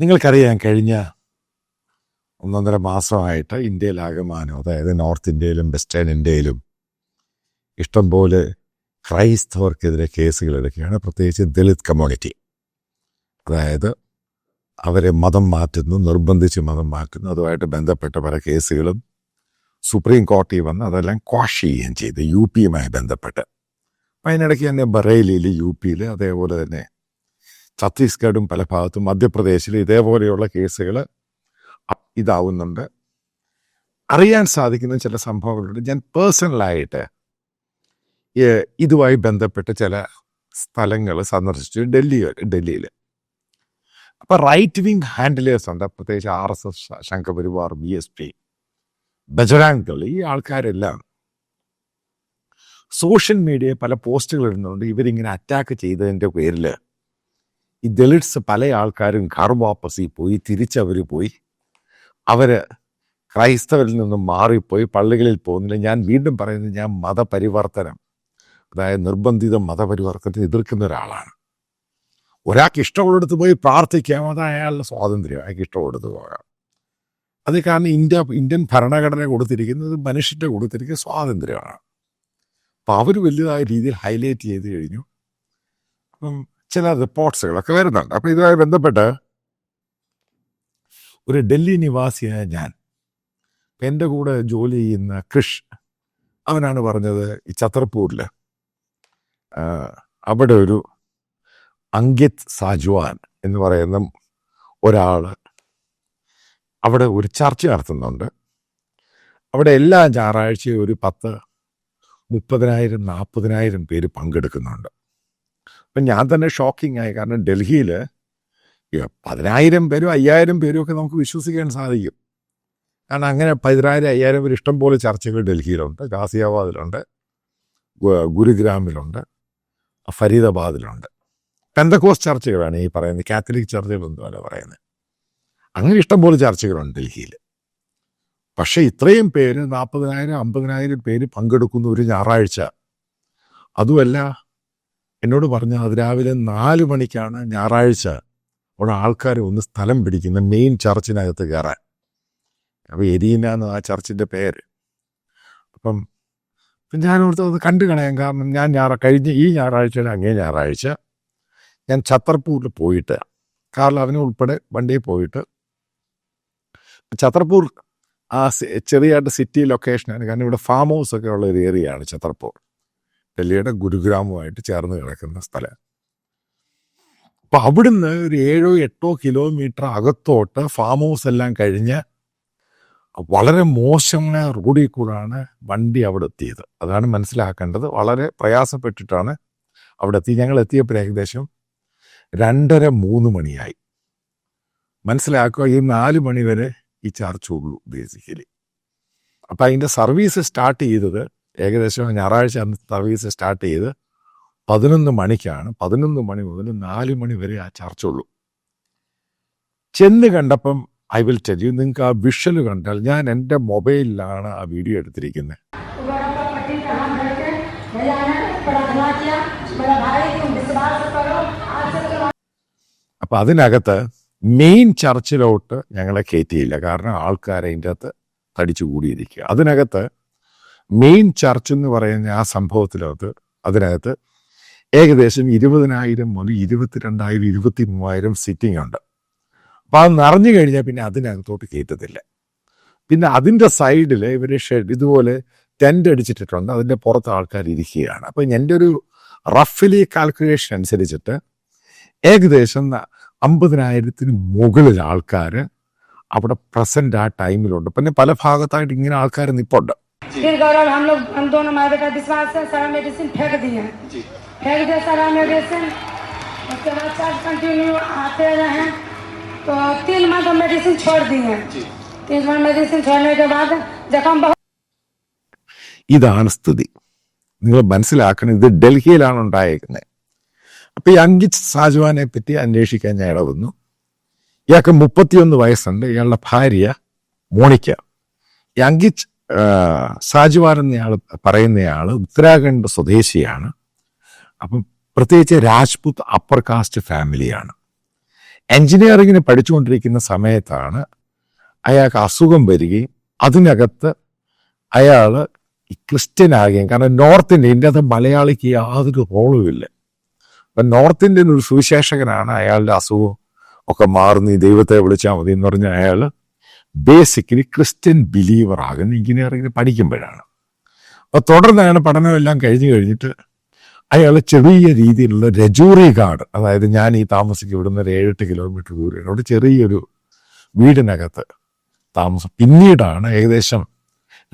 നിങ്ങൾക്കറിയാം കഴിഞ്ഞ ഒന്നൊന്നര മാസമായിട്ട് ഇന്ത്യയിലാകമാനം അതായത് നോർത്ത് ഇന്ത്യയിലും വെസ്റ്റേൺ ഇന്ത്യയിലും ഇഷ്ടംപോലെ ക്രൈസ്തവർക്കെതിരെ കേസുകൾ എടുക്കുകയാണ്. പ്രത്യേകിച്ച് ദളിത് കമ്മ്യൂണിറ്റി. അതായത് അവരെ മതം മാറ്റുന്നു നിർബന്ധിച്ച് മതം മാറ്റുന്നു. അതുമായിട്ട് ബന്ധപ്പെട്ട പല കേസുകളും സുപ്രീം കോടതി വന്ന് അതെല്ലാം ക്വാഷ് ചെയ്യുകയും ചെയ്തു യു പിയുമായി ബന്ധപ്പെട്ട്. അപ്പം അതിനിടയ്ക്ക് തന്നെ ബറേലിയിൽ യു പിയിൽ അതേപോലെ തന്നെ ഛത്തീസ്ഗഡും പല ഭാഗത്തും മധ്യപ്രദേശിൽ ഇതേപോലെയുള്ള കേസുകൾ ഇതാവുന്നുണ്ട്. അറിയാൻ സാധിക്കുന്ന ചില സംഭവങ്ങളുണ്ട്. ഞാൻ പേഴ്സണലായിട്ട് ഇതുമായി ബന്ധപ്പെട്ട ചില സ്ഥലങ്ങൾ സന്ദർശിച്ചു. ഡൽഹി ഡൽഹിയിൽ. അപ്പോൾ റൈറ്റ് വിങ് ഹാൻഡിലേഴ്സ് ഉണ്ട്. പ്രത്യേകിച്ച് R S S Sangh Parivar B S P Bajrang Dal ഈ ആൾക്കാരെല്ലാം സോഷ്യൽ മീഡിയയിൽ പല പോസ്റ്റുകൾ ഇടുന്നുണ്ട്. ഇവരിങ്ങനെ അറ്റാക്ക് ചെയ്തതിന്റെ പേരിൽ ഈ ദളിറ്റ്സ് പല ആൾക്കാരും ഘർ വാപ്പസി പോയി തിരിച്ചവർ പോയി. അവർ ക്രൈസ്തവരിൽ നിന്നും മാറിപ്പോയി പള്ളികളിൽ പോകുന്നില്ല. ഞാൻ വീണ്ടും പറയുന്നത് ഞാൻ മതപരിവർത്തനം അതായത് നിർബന്ധിത മതപരിവർത്തനത്തെ എതിർക്കുന്ന ഒരാളാണ്. ഒരാൾക്ക് ഇഷ്ടമുള്ളിടത്ത് പോയി പ്രാർത്ഥിക്കാം അത് അയാളുടെ സ്വാതന്ത്ര്യം അയാൾക്ക് ഇഷ്ടമുള്ളിടത്ത് പോകാം. അത് കാരണം ഇന്ത്യ ഇന്ത്യൻ ഭരണഘടന കൊടുത്തിരിക്കുന്നത് മനുഷ്യന്റെ കൊടുത്തിരിക്കുന്ന സ്വാതന്ത്ര്യമാണ്. അപ്പം അവർ വലുതായ രീതിയിൽ ഹൈലൈറ്റ് ചെയ്ത് കഴിഞ്ഞു. അപ്പം ചില റിപ്പോർട്ട്സുകളൊക്കെ വരുന്നുണ്ട്. അപ്പം ഇതുമായി ബന്ധപ്പെട്ട് ഒരു ഡൽഹി നിവാസിയായ ഞാൻ എന്റെ കൂടെ ജോലി ചെയ്യുന്ന കൃഷ് അവനാണ് പറഞ്ഞത് ഈ ഛത്രപൂരിൽ അവിടെ ഒരു അങ്കിത് സാജ്വാൻ എന്ന് പറയുന്ന ഒരാൾ അവിടെ ഒരു ചർച്ച നടത്തുന്നുണ്ട്. അവിടെ എല്ലാ ഞായറാഴ്ചയും ഒരു പത്ത് മുപ്പതിനായിരം നാൽപ്പതിനായിരം പേര് പങ്കെടുക്കുന്നുണ്ട്. അപ്പം ഞാൻ തന്നെ ഷോക്കിംഗ് ആയി. കാരണം ഡൽഹിയിൽ പതിനായിരം പേരും അയ്യായിരം പേരും ഒക്കെ നമുക്ക് വിശ്വസിക്കാൻ സാധിക്കും. കാരണം അങ്ങനെ പതിനായിരം അയ്യായിരം പേര് ഇഷ്ടം പോലെ ചർച്ചകൾ ഡൽഹിയിലുണ്ട് ഗാസിയാബാദിലുണ്ട് ഗുരുഗ്രാമിലുണ്ട് ഫരീദാബാദിലുണ്ട്. പെന്തക്കോസ് ചർച്ചകളാണ് ഈ പറയുന്നത്. കാത്തലിക് ചർച്ചകളൊന്നുമല്ല പറയുന്നത്? അങ്ങനെ ഇഷ്ടംപോലെ ചർച്ചകളുണ്ട് ഡൽഹിയിൽ പക്ഷേ ഇത്രയും പേര് നാൽപ്പതിനായിരം അമ്പതിനായിരം പേര് പങ്കെടുക്കുന്ന ഒരു ഞായറാഴ്ച അതുമല്ല എന്നോട് പറഞ്ഞ അതിരാവിലെ നാല് മണിക്കാണ് ഞായറാഴ്ച. അവിടെ ആൾക്കാർ ഒന്ന് സ്ഥലം പിടിക്കുന്ന മെയിൻ ചർച്ചിനകത്ത് കയറാൻ. അപ്പോൾ എരീന എന്ന് ആ ചർച്ചിന്റെ പേര്. അപ്പം അപ്പം ഓർത്ത് അത് കണ്ടു കളയാം കാരണം ഞാൻ ഞായറ കഴിഞ്ഞ ഈ ഞായറാഴ്ചയുടെ അങ്ങേ ഞായറാഴ്ച ഞാൻ ഛത്തർപൂരിൽ പോയിട്ട് കാറിൽ അവനെ ഉൾപ്പെടെ വണ്ടിയിൽ പോയിട്ട്. ഛത്തർപൂർ ആ ചെറിയായിട്ട് സിറ്റി ലൊക്കേഷനാണ് കാരണം ഇവിടെ ഫാം ഹൗസ് ഒക്കെ ഉള്ള ഒരു ഏരിയയാണ് ഛത്തർപൂർ. ഡൽഹിയുടെ ഗുരുഗ്രാമുമായിട്ട് ചേർന്ന് കിടക്കുന്ന സ്ഥലം. അപ്പം അവിടുന്ന് ഒരു ഏഴോ എട്ടോ കിലോമീറ്റർ അകത്തോട്ട് ഫാം ഹൗസ് എല്ലാം കഴിഞ്ഞ് വളരെ മോശമായ റോഡിൽ കൂടാണ് വണ്ടി അവിടെ എത്തിയത്. അതാണ് മനസ്സിലാക്കേണ്ടത്. വളരെ പ്രയാസപ്പെട്ടിട്ടാണ് അവിടെ എത്തി. ഞങ്ങൾ എത്തിയപ്പോൾ ഏകദേശം രണ്ടര മൂന്ന് മണിയായി. മനസ്സിലാക്കുക ഈ നാല് മണി വരെ ഈ ചർച്ച ഉള്ളൂ ബേസിക്കലി അപ്പം അതിന്റെ സർവീസ് സ്റ്റാർട്ട് ചെയ്തത് ഏകദേശം ഞായറാഴ്ച അന്ന് സർവീസ് സ്റ്റാർട്ട് ചെയ്ത് പതിനൊന്ന് മണിക്കാണ് പതിനൊന്ന് മണി മുതൽ നാല് മണി വരെ ആ ചർച്ച ഉള്ളൂ ചെന്ന് കണ്ടപ്പം ഐ വിൽ ടെൽ യു നിങ്ങൾക്ക് ആ വിഷൽ കണ്ടാൽ ഞാൻ എന്റെ മൊബൈലിലാണ് ആ വീഡിയോ എടുത്തിരിക്കുന്നത്. അപ്പം അതിനകത്ത് മെയിൻ ചർച്ചിലോട്ട് ഞങ്ങളെ കയറ്റിയില്ല. കാരണം ആൾക്കാരെ അതിന്റെ അകത്ത് തടിച്ചു കൂടിയിരിക്കുക. അതിനകത്ത് മെയിൻ ചർച്ച് എന്ന് പറയുന്ന ആ സംഭവത്തിനകത്ത് അതിനകത്ത് ഏകദേശം ഇരുപതിനായിരം മുതൽ ഇരുപത്തിരണ്ടായിരം ഇരുപത്തി മൂവായിരം സിറ്റിംഗ് ഉണ്ട്. അപ്പോൾ അത് നിറഞ്ഞു കഴിഞ്ഞാൽ പിന്നെ അതിനകത്തോട്ട് കയറ്റത്തില്ല. പിന്നെ അതിന്റെ സൈഡിൽ ഇവർ ഷെഡ് ഇതുപോലെ ടെന്റ് അടിച്ചിട്ടിട്ടുണ്ട്. അതിന്റെ പുറത്ത് ആൾക്കാർ ഇരിക്കുകയാണ്. അപ്പോൾ എന്റെ ഒരു റഫ്ലി കാൽക്കുലേഷൻ അനുസരിച്ചിട്ട് ഏകദേശം അമ്പതിനായിരത്തിന് മുകളിൽ ആൾക്കാർ അവിടെ പ്രസന്റ് ആ ടൈമിലുണ്ട് പിന്നെ പല ഭാഗത്തായിട്ട് ഇങ്ങനെ ആൾക്കാർ നിപ്പുണ്ട്. फिर गौरव हम लोग हम दोनों माँ बेटा विश्वास से सारा मेडिसिन फेंक दिए फेंक दिया सारा मेडिसिन उसके बाद चार कंटिन्यू आते रहे तो तीन माह तो मेडिसिन छोड़ दिए तीन माह मेडिसिन छोड़ने के बाद जब हम बहुत ഇതാണ് സ്ഥിതി നിങ്ങൾ മനസ്സിലാക്കണം ഇത് ഡൽഹിയിലാണ് ഉണ്ടായേക്കുന്നത് അപ്പൊ ഈ അങ്കിത് സാജുവാനെ പറ്റി അന്വേഷിക്കാൻ ഞാൻ ഇടവന്നു ഇയാൾക്ക് മുപ്പത്തിയൊന്ന് വയസ്സുണ്ട് ഇയാളുടെ ഭാര്യ മോണിക്ക ഈ അങ്കിത് ആ, സാജുവാൻ എന്നയാൾ പറയുന്നയാൾ ഉത്തരാഖണ്ഡ് സ്വദേശിയാണ്. അപ്പം പ്രത്യേകിച്ച് രാജ്പുത് അപ്പർ കാസ്റ്റ് ഫാമിലിയാണ് എൻജിനീയറിങ്ങിന് പഠിച്ചുകൊണ്ടിരിക്കുന്ന സമയത്താണ് അയാൾക്ക് അസുഖം വരികയും അതിനകത്ത് അയാൾ ക്രിസ്ത്യൻ ആകുകയും. കാരണം നോർത്ത് ഇന്ത്യ ഇന്ത്യ അത് മലയാളിക്ക് യാതൊരു റോളുമില്ല അപ്പം നോർത്ത് ഇന്ത്യൻ ഒരു സുവിശേഷകനാണ് അയാളുടെ അസുഖം ഒക്കെ മാറുന്നു. ഈ ദൈവത്തെ വിളിച്ചാൽ മതി എന്ന് പറഞ്ഞ അയാൾ ബേസിക്കലി ക്രിസ്ത്യൻ ബിലീവർ ആകുന്ന എഞ്ചിനീയറിംഗ് പഠിക്കുമ്പോഴാണ്. അപ്പോൾ തുടർന്ന് അയാൾ പഠനമെല്ലാം കഴിഞ്ഞ് കഴിഞ്ഞിട്ട് അയാൾ ചെറിയ രീതിയിലുള്ള രജൂറി കാർഡ് അതായത് ഞാൻ ഈ താമസിക്കും ഇവിടുന്ന് ഒരു ഏഴെട്ട് കിലോമീറ്റർ ദൂരെയാണ് അവിടെ ചെറിയൊരു വീടിനകത്ത് താമസം. പിന്നീടാണ് ഏകദേശം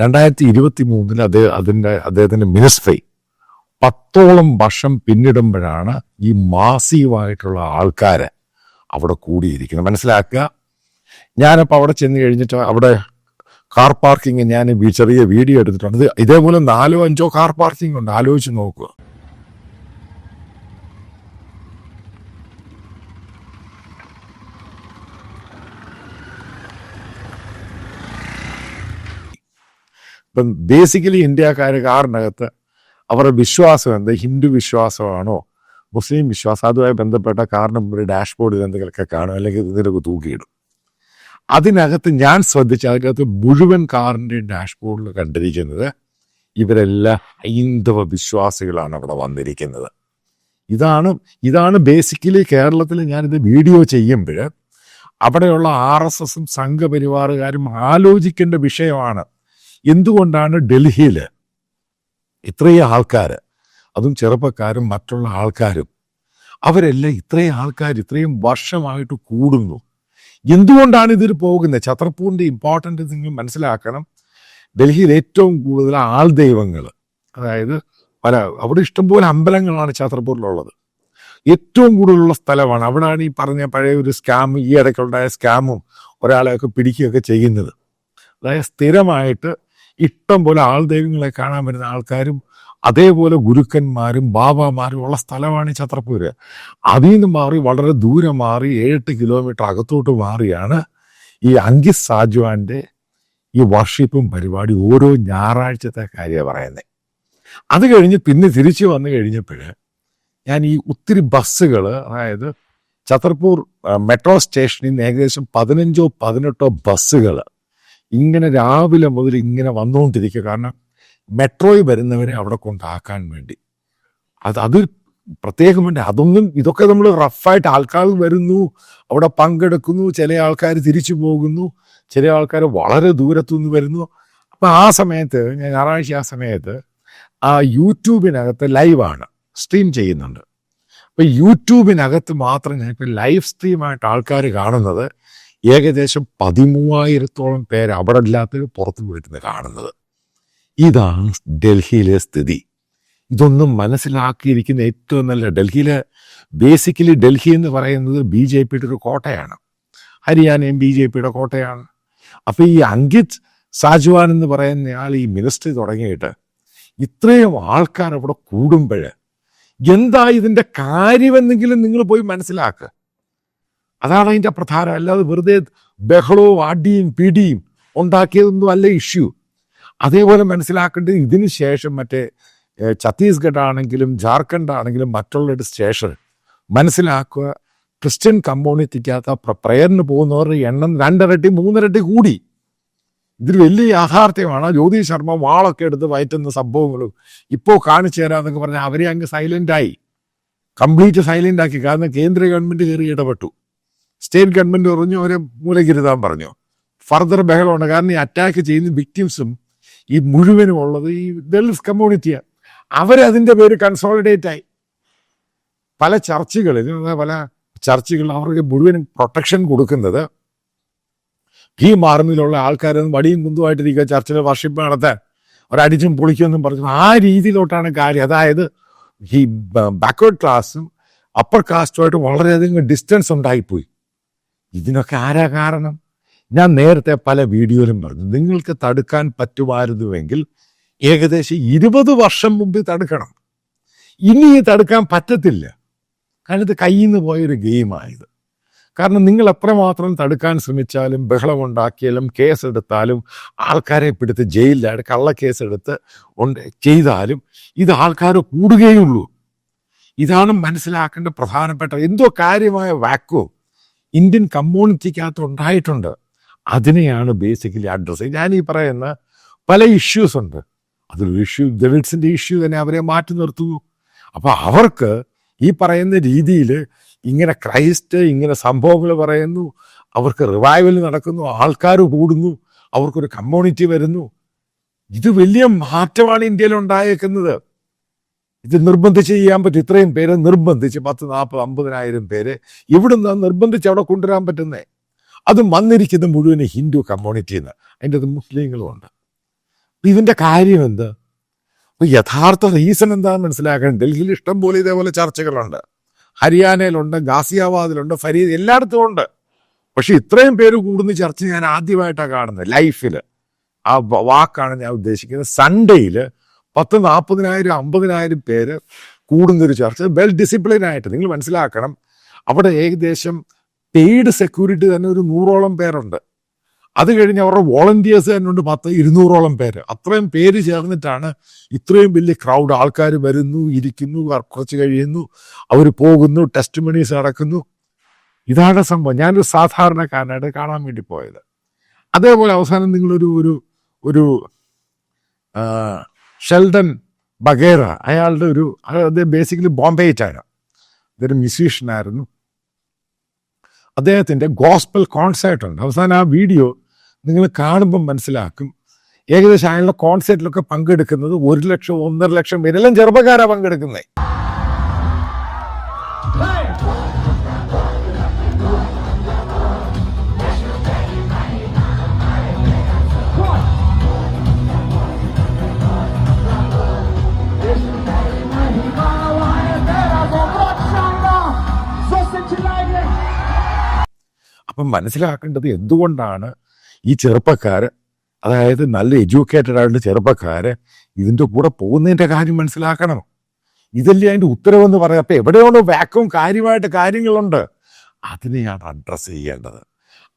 രണ്ടായിരത്തി ഇരുപത്തി മൂന്നിൽ അദ്ദേഹം അതിന്റെ അദ്ദേഹത്തിന്റെ മിനിസ്ട്രി പത്തോളം വർഷം പിന്നിടുമ്പോഴാണ് ഈ മാസീവായിട്ടുള്ള ആൾക്കാരെ അവിടെ കൂടിയിരിക്കുന്നത്. മനസ്സിലാക്കുക? ഞാനപ്പോൾ അവിടെ ചെന്ന് കഴിഞ്ഞിട്ട് അവിടെ കാർ പാർക്കിംഗ് ഞാൻ ചെറിയ വീഡിയോ എടുത്തിട്ടുണ്ട്. ഇത് ഇതേപോലെ നാലോ അഞ്ചോ കാർ പാർക്കിംഗ് ഉണ്ട്. ആലോചിച്ച് നോക്കുക. ഇപ്പം ബേസിക്കലി ഇന്ത്യക്കാർ കാറിനകത്ത് അവരുടെ വിശ്വാസം എന്ത്? ഹിന്ദു വിശ്വാസമാണോ? മുസ്ലിം വിശ്വാസം? അതുമായി ബന്ധപ്പെട്ട കാറിന് മുമ്പിൽ ഡാഷ്ബോർഡിൽ എന്തെങ്കിലുമൊക്കെ കാണും. അല്ലെങ്കിൽ ഇതിലൊക്കെ തൂക്കിയിടും. അതിനകത്ത് ഞാൻ ശ്രദ്ധിച്ച അതിനകത്ത് മുഴുവൻ കാറിന്റെ ഡാഷ്ബോർഡിൽ കണ്ടിരിക്കുന്നത് ഇവരെല്ലാം ഹൈന്ദവ വിശ്വാസികളാണ് അവിടെ വന്നിരിക്കുന്നത്. ഇതാണ് ഇതാണ് ബേസിക്കലി കേരളത്തിൽ ഞാനിത് വീഡിയോ ചെയ്യുമ്പോൾ അവിടെയുള്ള ആർ എസ് എസും സംഘപരിവാറുകാരും ആലോചിക്കേണ്ട വിഷയമാണ്. എന്തുകൊണ്ടാണ് ഡൽഹിയിൽ ഇത്രയും ആൾക്കാർ അതും ചെറുപ്പക്കാരും മറ്റുള്ള ആൾക്കാരും അവരെല്ലാം ഇത്രയും ആൾക്കാർ ഇത്രയും വർഷമായിട്ട് കൂടുന്നു? എന്തുകൊണ്ടാണ് ഇതിൽ പോകുന്നത്? ഛത്രപ്പൂരിന്റെ ഇമ്പോർട്ടന്റ് നിങ്ങൾ മനസ്സിലാക്കണം. ഡൽഹിയിൽ ഏറ്റവും കൂടുതൽ ആൾ ദൈവങ്ങൾ അതായത് പല അവിടെ ഇഷ്ടംപോലെ അമ്പലങ്ങളാണ് ഛത്രപ്പൂരിലുള്ളത് ഏറ്റവും കൂടുതലുള്ള സ്ഥലമാണ്. അവിടെയാണ് ഈ പറഞ്ഞ പഴയ ഒരു സ്കാം ഈ ഇടയ്ക്കുണ്ടായ സ്കാമും ഒരാളെയൊക്കെ പിടിക്കുകയൊക്കെ ചെയ്യുന്നത്. അതായത് സ്ഥിരമായിട്ട് ഇഷ്ടം പോലെ ആൾ ദൈവങ്ങളെ കാണാൻ വരുന്ന ആൾക്കാരും അതേപോലെ ഗുരുക്കന്മാരും ബാബാമാരും ഉള്ള സ്ഥലമാണ് ഈ ചത്രപ്പൂര് അതിൽ നിന്ന് മാറി വളരെ ദൂരെ മാറി ഏഴെട്ട് കിലോമീറ്റർ അകത്തോട്ട് മാറിയാണ് ഈ അങ്കിസ് സാജുവാന്റെ ഈ വർഷിപ്പും പരിപാടി ഓരോ ഞായറാഴ്ചത്തെ കാര്യമാണ് പറയുന്നത് അത് കഴിഞ്ഞ് പിന്നെ തിരിച്ചു വന്നു കഴിഞ്ഞപ്പോൾ ഞാൻ ഈ ഒത്തിരി ബസ്സുകൾ അതായത് ഛത്രപൂർ മെട്രോ സ്റ്റേഷനിൽ നിന്ന് ഏകദേശം പതിനഞ്ചോ പതിനെട്ടോ ബസ്സുകൾ ഇങ്ങനെ രാവിലെ മുതൽ ഇങ്ങനെ വന്നുകൊണ്ടിരിക്കുക കാരണം മെട്രോയിൽ വരുന്നവരെ അവിടെ കൊണ്ടാക്കാൻ വേണ്ടി. അത് അത് പ്രത്യേകം വേണ്ടി അതൊന്നും ഇതൊക്കെ നമ്മൾ റഫായിട്ട് ആൾക്കാർ വരുന്നു അവിടെ പങ്കെടുക്കുന്നു ചില ആൾക്കാർ തിരിച്ചു പോകുന്നു ചില ആൾക്കാർ വളരെ ദൂരത്തുനിന്ന് വരുന്നു. അപ്പം ആ സമയത്ത് ഞാൻ ഞായറാഴ്ച ആ സമയത്ത് ആ യൂട്യൂബിനകത്ത് ലൈവാണ് സ്ട്രീം ചെയ്യുന്നുണ്ട്. അപ്പം യൂട്യൂബിനകത്ത് മാത്രം ഇപ്പം ലൈവ് സ്ട്രീമായിട്ട് ആൾക്കാർ കാണുന്നത് ഏകദേശം പതിമൂവായിരത്തോളം പേര് അവിടെ ഇല്ലാത്തവർ പുറത്ത് പോയിട്ടുണ്ട് കാണുന്നത്. ഇതാണ് ഡൽഹിയിലെ സ്ഥിതി. ഇതൊന്നും മനസ്സിലാക്കിയിരിക്കുന്ന ഏറ്റവും നല്ല ഡൽഹിയിലെ ബേസിക്കലി ഡൽഹി എന്ന് പറയുന്നത് ബി ജെ പിയുടെ ഒരു കോട്ടയാണ്. ഹരിയാനയും ബി ജെ പിയുടെ കോട്ടയാണ്. അപ്പോൾ ഈ അങ്കിത് സാജ്വാൻ എന്ന് പറയുന്ന ആൾ ഈ മിനിസ്ട്രി തുടങ്ങിയിട്ട് ഇത്രയും ആൾക്കാർ അവിടെ കൂടുമ്പോൾ എന്താ ഇതിന്റെ കാര്യമെന്നെങ്കിലും നിങ്ങൾ പോയി മനസ്സിലാക്കുക അതാണ് അതിന്റെ പ്രധാനം. അല്ലാതെ വെറുതെ ബഹളവും അടിയും പിടിയും ഉണ്ടാക്കിയതൊന്നും അല്ല ഇഷ്യൂ. അതേപോലെ മനസ്സിലാക്കേണ്ടത് ഇതിന് ശേഷം മറ്റേ ഛത്തീസ്ഗഡ് ആണെങ്കിലും ജാർഖണ്ഡ് ആണെങ്കിലും മറ്റുള്ളവരുടെ സ്റ്റേഷൻ മനസ്സിലാക്കുക ക്രിസ്ത്യൻ കമ്മ്യൂണിറ്റിക്കകത്ത് പ്ര- പ്രയറിന് പോകുന്നവരുടെ എണ്ണം രണ്ടരട്ടി മൂന്നരട്ടി കൂടി. ഇതിൽ വലിയ യാഥാർത്ഥ്യമാണ്. ജ്യോതി ശർമ്മ വാളൊക്കെ എടുത്ത് വയറ്റുന്ന സംഭവങ്ങളും ഇപ്പോൾ കാണിച്ചു തരാമെന്നൊക്കെ പറഞ്ഞാൽ അവരെ അങ്ങ് സൈലന്റായി കംപ്ലീറ്റ് സൈലന്റ് ആക്കി കാരണം കേന്ദ്ര ഗവൺമെന്റ് കയറി ഇടപെട്ടു. സ്റ്റേറ്റ് ഗവൺമെന്റ് പറഞ്ഞു അവരെ മൂലകിരുതാൻ പറഞ്ഞു. ഫർദർ ബഹളമുണ്ട് കാരണം ഈ അറ്റാക്ക് ചെയ്യുന്ന വിക്ടിംസും ഈ മുഴുവനും ഉള്ളത് ഈ ദളിത് കമ്മ്യൂണിറ്റിയാണ് അവരതിന്റെ പേര് കൺസോളിഡേറ്റ് ആയി. പല ചർച്ചുകളിൽ പല ചർച്ചുകളിൽ അവർക്ക് മുഴുവനും പ്രൊട്ടക്ഷൻ കൊടുക്കുന്നത് ഈ മാറുന്നതിലുള്ള ആൾക്കാരൊന്നും വടിയും കുന്തുമായിട്ടിരിക്കുക ചർച്ചിൽ വർഷിപ്പ് നടത്താൻ. ഒരടിച്ചും പൊളിക്കുമെന്നും പറഞ്ഞു ആ രീതിയിലോട്ടാണ് കാര്യം. അതായത് ഈ ബാക്ക്വേർഡ് ക്ലാസ്സും അപ്പർ കാസ്റ്റുമായിട്ട് വളരെയധികം ഡിസ്റ്റൻസ് ഉണ്ടായിപ്പോയി. ഇതിനൊക്കെ ആരാ കാരണം? ഞാൻ നേരത്തെ പല വീഡിയോയിലും പറഞ്ഞു നിങ്ങൾക്ക് തടുക്കാൻ പറ്റുമായിരുന്നുവെങ്കിൽ ഏകദേശം ഇരുപത് വർഷം മുമ്പ് തടുക്കണം. ഇനി തടുക്കാൻ പറ്റത്തില്ല. കാരണം ഇത് കയ്യിൽ നിന്ന് പോയൊരു ഗെയിമായത്. കാരണം നിങ്ങൾ എത്രമാത്രം തടുക്കാൻ ശ്രമിച്ചാലും ബഹളം ഉണ്ടാക്കിയാലും കേസെടുത്താലും ആൾക്കാരെ പിടുത്ത് ജയിലിലായിട്ട് കള്ളക്കേസെടുത്ത് ഉണ്ട് ചെയ്താലും ഇത് ആൾക്കാർ കൂടുകയുള്ളൂ. ഇതാണ് മനസ്സിലാക്കേണ്ട പ്രധാനപ്പെട്ട എന്തോ കാര്യമായ വാക്കോ ഇന്ത്യൻ കമ്മ്യൂണിറ്റിക്കകത്ത് ഉണ്ടായിട്ടുണ്ട്. അതിനെയാണ് ബേസിക്കലി അഡ്രസ്സ് ഞാൻ ഈ പറയുന്ന പല ഇഷ്യൂസ് ഉണ്ട്. അതൊരു ഇഷ്യൂ ദളിറ്റ്സിന്റെ ഇഷ്യൂ തന്നെ അവരെ മാറ്റി നിർത്തുന്നു അപ്പോൾ അവർക്ക് ഈ പറയുന്ന രീതിയിൽ ഇങ്ങനെ ക്രൈസ്റ്റ് ഇങ്ങനെ സംഭവങ്ങൾ പറയുന്നു അവർക്ക് റിവൈവൽ നടക്കുന്നു ആൾക്കാർ കൂടുന്നു അവർക്കൊരു കമ്മ്യൂണിറ്റി വരുന്നു. ഇത് വലിയ മാറ്റമാണ് ഇന്ത്യയിൽ ഉണ്ടായേക്കുന്നത്. ഇത് നിർബന്ധിച്ച് ചെയ്യാൻ പറ്റും. ഇത്രയും പേരെ നിർബന്ധിച്ച് പത്ത് നാൽപ്പത് അമ്പതിനായിരം പേരെ ഇവിടുന്ന് നിർബന്ധിച്ച് അവിടെ കൊണ്ടുവരാൻ പറ്റുന്നേ? അത് വന്നിരിക്കുന്നത് മുഴുവൻ ഹിന്ദു കമ്മ്യൂണിറ്റിയിൽ നിന്ന് അതിന്റെ അത് മുസ്ലിങ്ങളും ഉണ്ട്. അപ്പം ഇതിന്റെ കാര്യം എന്ത്? അപ്പൊ യഥാർത്ഥ റീസൺ എന്താണെന്ന് മനസ്സിലാക്കണം. ഡൽഹിയിൽ ഇഷ്ടം പോലെ ഇതേപോലെ ചർച്ചകളുണ്ട്. ഹരിയാനയിലുണ്ട് ഗാസിയാബാദിലുണ്ട് ഫരീദ് എല്ലായിടത്തും ഉണ്ട്. പക്ഷെ ഇത്രയും പേര് കൂടുന്ന ചർച്ച ഞാൻ ആദ്യമായിട്ടാണ് കാണുന്നത് ലൈഫിൽ ആ വാക്കാണ് ഞാൻ ഉദ്ദേശിക്കുന്നത്. സൺഡേയിൽ പത്ത് നാൽപ്പതിനായിരം അമ്പതിനായിരം പേര് കൂടുന്നൊരു ചർച്ച. വെൽ ഡിസിപ്ലിൻ ആയിട്ട് നിങ്ങൾ മനസ്സിലാക്കണം. അവിടെ ഏകദേശം പെയ്ഡ് സെക്യൂരിറ്റി തന്നെ ഒരു നൂറോളം പേരുണ്ട്. അത് കഴിഞ്ഞ് അവരുടെ വോളണ്ടിയേഴ്സ് തന്നെ ഉണ്ട് പത്ത് ഇരുന്നൂറോളം പേര്. അത്രയും പേര് ചേർന്നിട്ടാണ് ഇത്രയും വലിയ ക്രൗഡ് ആൾക്കാർ വരുന്നു ഇരിക്കുന്നു കുറച്ച് കഴിയുന്നു അവർ പോകുന്നു ടെസ്റ്റ് മണീസ് നടക്കുന്നു. ഇതാണ് സംഭവം. ഞാനൊരു സാധാരണക്കാരനായിട്ട് കാണാൻ വേണ്ടി പോയത്. അതേപോലെ അവസാനം നിങ്ങളൊരു ഒരു ഒരു ഷെൽഡൻ ബഗേറ അയാളുടെ ഒരു അദ്ദേഹം ബേസിക്കലി ബോംബെയിറ്റാണ് ഇതൊരു മ്യൂസീഷ്യനായിരുന്നു അദ്ദേഹത്തിന്റെ ഗോസ്പൽ കോൺസേർട്ട് ഉണ്ട്. അവസാനം ആ വീഡിയോ നിങ്ങൾ കാണുമ്പം മനസ്സിലാക്കും. ഏകദേശം അയാളുടെ കോൺസേർട്ടിലൊക്കെ പങ്കെടുക്കുന്നത് ഒരു ലക്ഷം ഒന്നര ലക്ഷം പേരെല്ലാം ചെറുപ്പക്കാരാണ് പങ്കെടുക്കുന്നത്. അപ്പം മനസ്സിലാക്കേണ്ടത് എന്തുകൊണ്ടാണ് ഈ ചെറുപ്പക്കാർ അതായത് നല്ല എഡ്യൂക്കേറ്റഡ് ആയിട്ടുള്ള ചെറുപ്പക്കാർ ഇതിന്റെ കൂടെ പോകുന്നതിന്റെ കാര്യം മനസ്സിലാക്കണം. ഇതല്ലേ അതിന്റെ ഉത്തരവെന്ന് പറയാം. അപ്പം എവിടെയാണോ വാക്കും കാര്യമായിട്ട് കാര്യങ്ങളുണ്ട് അതിനെയാണ് അഡ്രസ്സ് ചെയ്യേണ്ടത്.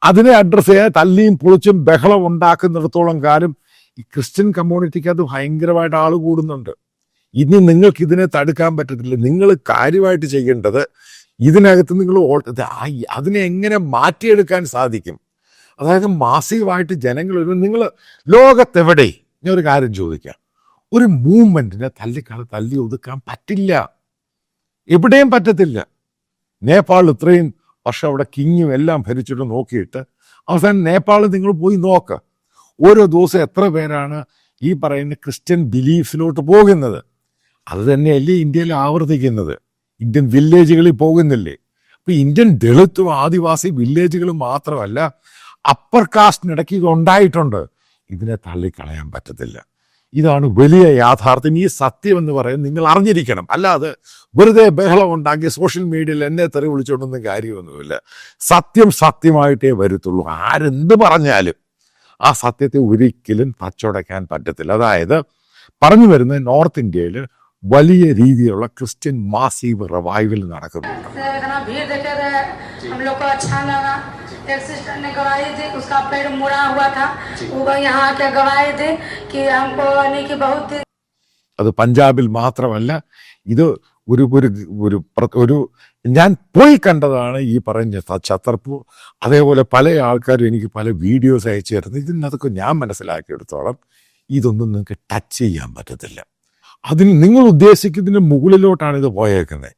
അതിനെ അഡ്രസ്സ് ചെയ്യാൻ തല്ലിയും പൊളിച്ചും ബഹളം ഉണ്ടാക്കുന്നിടത്തോളം കാലം ഈ ക്രിസ്ത്യൻ കമ്മ്യൂണിറ്റിക്ക് അത് ഭയങ്കരമായിട്ട് ആൾ കൂടുന്നുണ്ട്. ഇനി നിങ്ങൾക്ക് ഇതിനെ തടുക്കാൻ പറ്റത്തില്ല. നിങ്ങൾ കാര്യമായിട്ട് ചെയ്യേണ്ടത് ഇതിനകത്ത് നിങ്ങൾ അതിനെ എങ്ങനെ മാറ്റിയെടുക്കാൻ സാധിക്കും? അതായത് മാസീവായിട്ട് ജനങ്ങൾ ഒരു നിങ്ങൾ ലോകത്തെവിടെ? ഞാൻ ഒരു കാര്യം ചോദിക്കാം. ഒരു മൂവ്മെന്റിനെ തല്ലിക്കാതെ തല്ലി ഒതുക്കാൻ പറ്റില്ല. എവിടെയും പറ്റത്തില്ല. നേപ്പാൾ ഇത്രയും വർഷം അവിടെ കിങ്ങും എല്ലാം ഭരിച്ചിട്ട് നോക്കിയിട്ട് അവസാനം നേപ്പാൾ നിങ്ങൾ പോയി നോക്ക്. ഓരോ ദിവസം എത്ര പേരാണ് ഈ പറയുന്ന ക്രിസ്ത്യൻ ബിലീഫിലോട്ട് പോകുന്നത്? അത് തന്നെയല്ലേ ഇന്ത്യയിൽ ആവർത്തിക്കുന്നത്. ഇന്ത്യൻ വില്ലേജുകളിൽ പോകുന്നില്ലേ? അപ്പൊ ഇന്ത്യൻ ദളിത്തും ആദിവാസി വില്ലേജുകളും മാത്രമല്ല അപ്പർ കാസ്റ്റിനിടയ്ക്ക് ഇത് ഉണ്ടായിട്ടുണ്ട്. ഇതിനെ തള്ളിക്കളയാൻ പറ്റത്തില്ല. ഇതാണ് വലിയ യാഥാർത്ഥ്യം. ഈ സത്യം എന്ന് പറയുന്നത് നിങ്ങൾ അറിഞ്ഞിരിക്കണം. അല്ലാതെ വെറുതെ ബഹളം ഉണ്ടാക്കി സോഷ്യൽ മീഡിയയിൽ എന്നെ തെറി വിളിച്ചുകൊണ്ടൊന്നും കാര്യമൊന്നുമില്ല. സത്യം സത്യമായിട്ടേ വരത്തുള്ളൂ. ആരെന്ത് പറഞ്ഞാലും ആ സത്യത്തെ ഒരിക്കലും തച്ചുടയ്ക്കാൻ പറ്റത്തില്ല. അതായത് പറഞ്ഞു വരുന്നത് നോർത്ത് ഇന്ത്യയിൽ വലിയ രീതിയിലുള്ള ക്രിസ്ത്യൻ മാസീവ് റിവൈവൽ നടക്കുന്നു से इतना भीड़ देखे रहे हम लोग को अच्छा लगा एक सिस्टर ने गवाही दी उसका पेड़ मुड़ा हुआ था वो यहाँ आके गवाही दी कि हमको यानी कि बहुत दिन അത് പഞ്ചാബിൽ മാത്രമല്ല ഇത് ഒരു ഒരു ഒരു പ്ര- ഒരു ഞാൻ പോയി കണ്ടതാണ് ഈ പറഞ്ഞ ത- ഛത്തർപൂർ അതേപോലെ പല ആൾക്കാരും എനിക്ക് പല വീഡിയോസ് അയച്ചു തരുന്നത് ഇതിനകത്തൊക്കെ ഞാൻ മനസ്സിലാക്കിയെടുത്തോളം ഇതൊന്നും നിങ്ങൾക്ക് ടച്ച് ചെയ്യാൻ പറ്റത്തില്ല അതിന് നിങ്ങൾ ഉദ്ദേശിക്കുന്നതിന് മുകളിലോട്ടാണ് ഇത് പോയേക്കുന്നത്.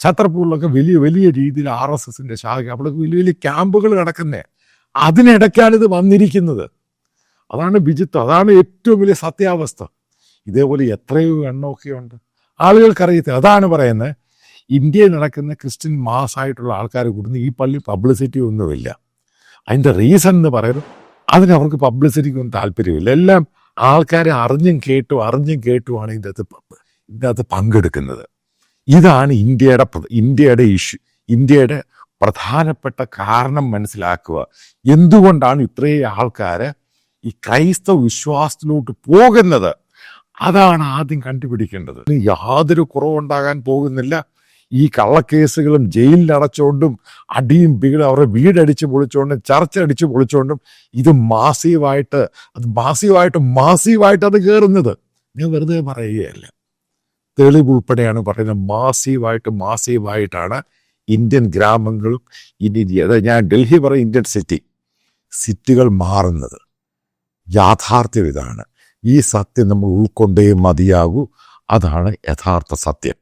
ഛത്രപ്പൂരിലൊക്കെ വലിയ വലിയ രീതിയിൽ ആർ എസ് എസിന്റെ ശാഖ അവിടെ വലിയ വലിയ ക്യാമ്പുകൾ കിടക്കുന്നേ അതിനിടയ്ക്കാണ് ഇത് വന്നിരിക്കുന്നത്. അതാണ് വിചിത്രം അതാണ് ഏറ്റവും വലിയ സത്യാവസ്ഥ. ഇതേപോലെ എത്രയോ എണ്ണമൊക്കെയുണ്ട് ആളുകൾക്കറിയത്തില്ല. അതാണ് പറയുന്നത് ഇന്ത്യയിൽ നടക്കുന്ന ക്രിസ്ത്യൻ മാസായിട്ടുള്ള ആൾക്കാർ കൂടുന്ന ഈ പള്ളി പബ്ലിസിറ്റി ഒന്നുമില്ല. അതിന്റെ റീസൺ എന്ന് പറയുന്നത് അതിന് അവർക്ക് പബ്ലിസിറ്റിക്കൊന്നും താല്പര്യമില്ല. എല്ലാം ആൾക്കാരെ അറിഞ്ഞും കേട്ടു അറിഞ്ഞും കേട്ടുമാണ് ഇതിന്റെ അകത്ത് പങ്കെടുക്കുന്നത്. ഇതാണ് ഇന്ത്യയുടെ ഇന്ത്യയുടെ ഇഷ്യൂ ഇന്ത്യയുടെ പ്രധാനപ്പെട്ട കാരണം മനസ്സിലാക്കുക. എന്തുകൊണ്ടാണ് ഇത്രയും ആൾക്കാർ ഈ ക്രൈസ്തവ വിശ്വാസത്തിലോട്ട് പോകുന്നത്? അതാണ് ആദ്യം കണ്ടുപിടിക്കേണ്ടത്. യാതൊരു കുറവുണ്ടാകാൻ പോകുന്നില്ല. ഈ കള്ളക്കേസുകളും ജയിലിൽ അടച്ചുകൊണ്ടും അടിയും ബീടും അവരുടെ വീടടിച്ച് പൊളിച്ചുകൊണ്ടും ചർച്ച അടിച്ച് പൊളിച്ചുകൊണ്ടും ഇത് മാസീവായിട്ട് അത് മാസീവായിട്ട് മാസീവായിട്ട് അത് കയറുന്നത് ഞാൻ വെറുതെ പറയുകയല്ല. തെളിവ് ഉൾപ്പെടെയാണ് പറയുന്നത്. മാസീവായിട്ട് മാസീവായിട്ടാണ് ഇന്ത്യൻ ഗ്രാമങ്ങളും ഇന്ത്യൻ ഞാൻ ഡൽഹി പറയും ഇന്ത്യൻ സിറ്റി. സിറ്റികൾ മാറുന്നത്. യാഥാർത്ഥ്യം ഇതാണ്. ഈ സത്യം നമ്മൾ ഉൾക്കൊണ്ടേ മതിയാകൂ. അതാണ് യഥാർത്ഥ സത്യം.